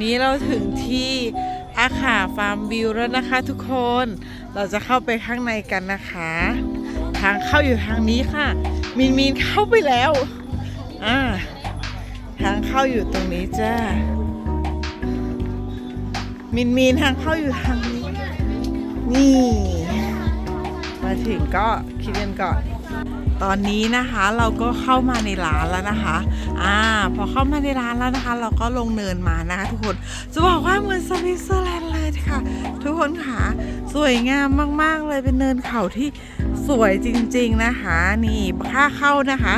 นี้เราถึงที่อาขาฟาร์มวิวแล้วนะคะทุกคน เราจะเข้าไปข้างในกันนะคะ ทางเข้าอยู่ทางนี้ค่ะ มินมินเข้าไปแล้ว อ่า ทางเข้าอยู่ตรงนี้จ้า มินมินทางเข้าอยู่ทางนี้ นี่ ถึงก็คิดกันก่อน ตอนนี้นะคะเราก็เข้ามาในร้านแล้วนะคะ อ่า พอเข้ามาในร้านแล้วนะคะ เราก็ลงเนินมานะคะทุกคน จะบอกว่าเหมือนสวิตเซอร์แลนด์เลยค่ะ ทุกคนค่ะ สวยงามมาก ๆ เลยเป็นเนินเขาที่สวยจริง ๆนะคะ นี่ค่าเข้านะคะ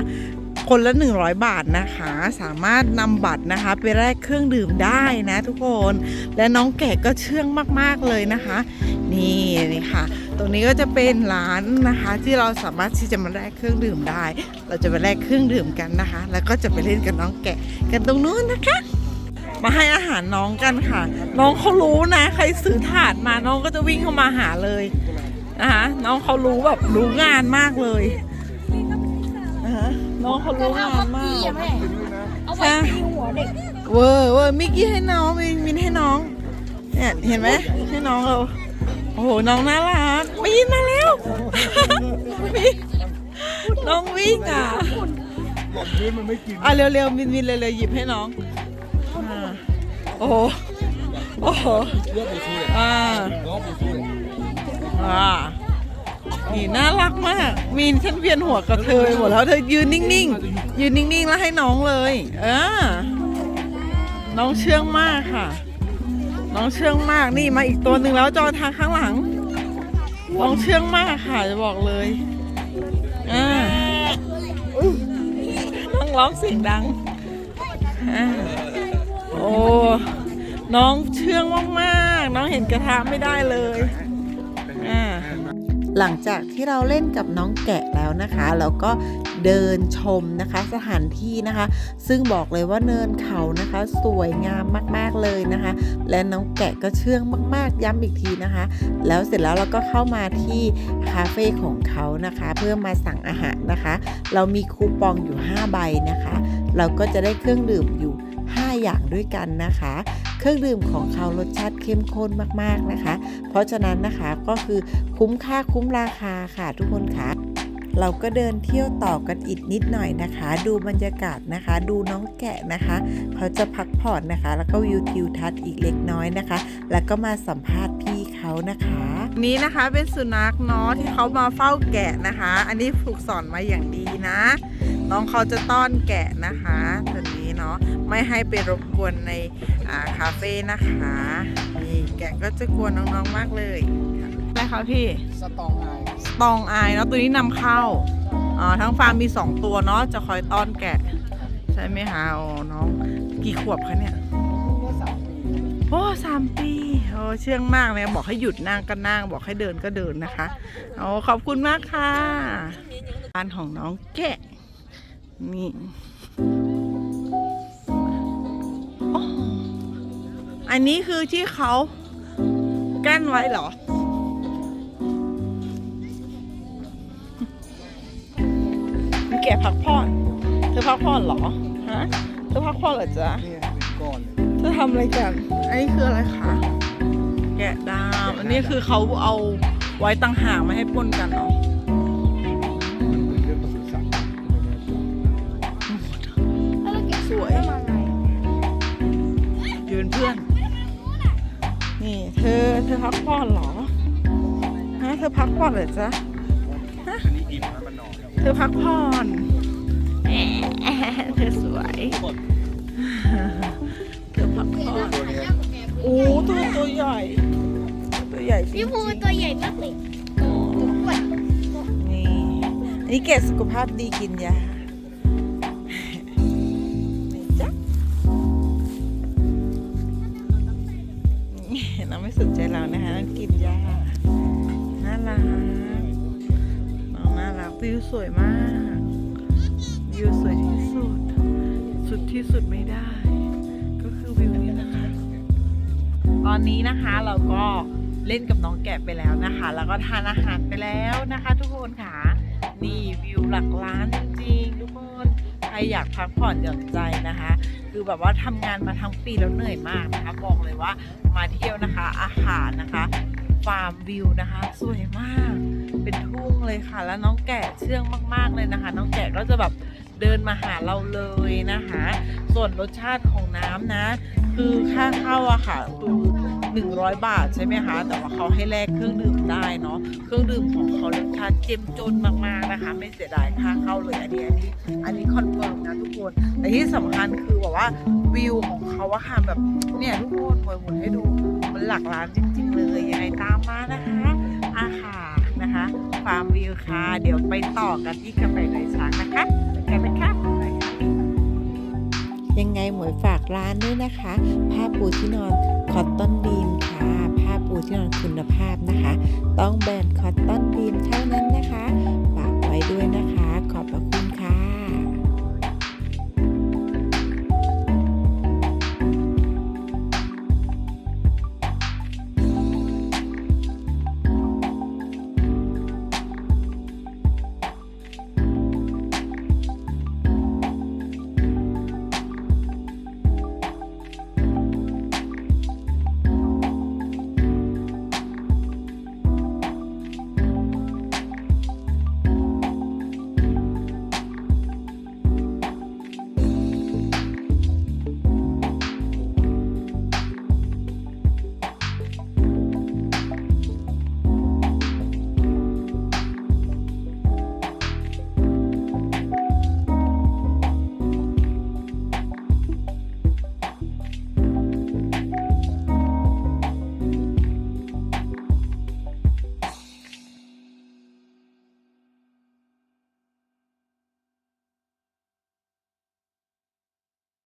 คนละ 100 บาทนะคะ สามารถนำบัตรนะคะ ไปแลกเครื่องดื่มได้นะทุกคน และน้องแกะก็เชื่องมาก ๆ เลยนะคะ นี่นี่ค่ะ ตรงนี้ก็จะเป็นร้านนะคะที่เราสามารถที่จะมาแลกเครื่องดื่มได้ เราจะไปแลกเครื่องดื่มกันนะคะ แล้วก็จะไปเล่นกับน้องแกะกันตรงนู้นนะคะ มาให้อาหารน้องกันค่ะ น้องเขารู้นะ ใครซื้อถาดมาน้องก็จะวิ่งเข้ามาหาเลยนะคะน้องเขารู้แบบรู้งานมากเลยนะคะน้องเขารู้งานมากเอาไว้ตีหัวเด็กเวอร์เวอร์มิกกี้ให้น้องมินมินให้น้องเนี่ยเห็นไหมให้น้องเรา โอ้โหน้องน่ารักมินมาแล้วมินน้องวิ่งอะหล่นพื้นมันไม่กินอะเร็วๆมินมินเร็วๆหยิบให้น้องอ่าโอ้โหโอ้โหเลือดไปช่วยอ่าน้องไปช่วยอ่านี่น่ารักมาก มีนฉันเวียนหัวกับเธอไปหมดแล้วเธอยืนนิ่งๆยืนนิ่งๆแล้วให้น้องเลยเออน้องเชื่องมากค่ะ น้องเชื่องมากนี่มาอีกตัวหนึ่งแล้วจอทางข้างหลัง น้องเชื่องมากค่ะจะบอกเลยอ่าต้องร้องเสียงดังอ่าโอ้น้องเชื่องมากๆ น้องเห็นกระทะไม่ได้เลย หลังจากที่เราเล่นกับน้องแกะแล้วนะคะเราก็เดินชมนะคะสถานที่นะคะ ซึ่งบอกเลยว่าเนินเขานะคะ สวยงามมากๆเลยนะคะ และน้องแกะก็เชื่องมาก ๆ ย้ำอีกทีนะคะ แล้วเสร็จแล้วเราก็เข้ามาที่คาเฟ่ของเขานะคะ เพื่อมาสั่งอาหารนะคะ เรามีคูปองอยู่ 5 ใบนะคะ เราก็จะได้เครื่องดื่มอยู่ 5 อย่างด้วยกันนะคะ เครื่องดื่มของเขารสชาติเข้มข้นมากๆนะคะ เพราะฉะนั้นนะคะก็คือคุ้มค่าคุ้มราคาค่ะทุกคนค่ะเราก็เดินเที่ยวต่อกันอีกนิดหน่อยนะคะ ดูบรรยากาศนะคะ ดูน้องแกะนะคะ เขาจะพักผ่อนนะคะ แล้วก็วิวทิวทัศน์อีกเล็กน้อยนะคะ แล้วก็มาสัมภาษณ์พี่เขานะคะ นี้นะคะเป็นสุนัขเนาะที่เขามาเฝ้าแกะนะคะ อันนี้ฝึกสอนมาอย่างดีนะ น้องเขาจะต้อนแกะนะคะตัวนี้เนาะไม่ให้ไปรบกวนในอ่าคาเฟ่นะคะนี่แกะก็จะกลัวน้องๆมากเลยอะไรคะพี่สตองไอสตองอายเนาะตัวนี้นำเข้าอ่าทั้งฟาร์มมี 2 ตัวเนาะจะคอยต้อนแกะ ใช่ไหมคะโอ้น้องกี่ขวบคะเนี่ยเมื่อสามปีโอ้สามปีโอ้เชื่องมากเลยบอกให้หยุดนั่งก็นั่งบอกให้เดินก็เดินนะคะโอ้ขอบคุณมากค่ะบ้านของน้องแกะ นี่ออันนี้คือที่เขากั้นไว้เหรอมีแกะพักผ่อน เธอพักผ่อนเหรอ ฮะ เธอพักผ่อนเหรอจ๊ะเนี่ยก้อนเธอทำอะไรกัน อันนี้คืออะไรคะ แกะดาม อันนี้คือเขาเอาไว้ตั้งหากไม่ให้ปนกันเนาะ พักผ่อนเหรอ ฮะ เธอพักผ่อนเหรอจ๊ะอันนี้อิ่มนะมันนอนแล้วเธอพักผ่อนแหมเธอสวย เธอพักผ่อนตัวเนี้ยโอ้ตัวตัวใหญ่ ตัวใหญ่จริพี่งภูๆตัวใหญ่มากเลยตัวอ้วนนี่ อันนี้เกดสุขภาพดีกินยา ไม่สนใจเรานะคะน้องกินยาน่ารักน้องน่ารักวิวสวยมากวิวสวยที่สุด สุดที่สุดไม่ได้ ก็คือวิวนี้นะคะ ตอนนี้นะคะเราก็เล่นกับน้องแกะไปแล้วนะคะ แล้วก็ทานอาหารไปแล้วนะคะ ทุกคนค่ะ นี่วิวหลักล้านจริงๆทุกคน รอยากพักผ่อนหย่อนใจนะคะ คือแบบว่าทำงานมาทั้งปีแล้วเหนื่อยมากนะคะ บอกเลยว่ามาเที่ยวนะคะ อาหารนะคะฟาร์มวิวนะคะ สวยมาก เป็นทุ่งเลยค่ะ แล้วน้องแกะเชื่องมาก ๆเลยนะคะ น้องแกะก็จะแบบเดินมาหาเราเลยนะคะ ส่วนรสชาติของน้ำนะ คือค่าเข้าอะค่ะคือ100 บาทใช่ไหมคะ แต่ว่าเขาให้แลกเครื่องดื่มได้เนาะ เครื่องดื่มของเขารสชาติเจ้มจนมากๆนะคะ ไม่เสียดายค่าเข้าเลยอันนี้อันนี้อันนี้คอน คนแต่ที่สำคัญคือแบบว่าวิวของเขาอะค่ะแบบเนี่ยทุกคนหมวยหมุนให้ดูมันหลักล้านจริง ๆ เลยยังไงตามมานะคะอาหารนะคะฟาร์มวิวค่ะเดี๋ยวไปต่อกันที่กาแฟไหลช้างนะคะกันนะคะไปค่ะยังไงหมวยฝากร้านด้วยนะคะ ผ้าปูที่นอนคอตตอนบีมค่ะ ผ้าปูที่นอนคุณภาพนะคะ ต้องแบรนด์คอตตอนบีมเท่านั้นนะคะ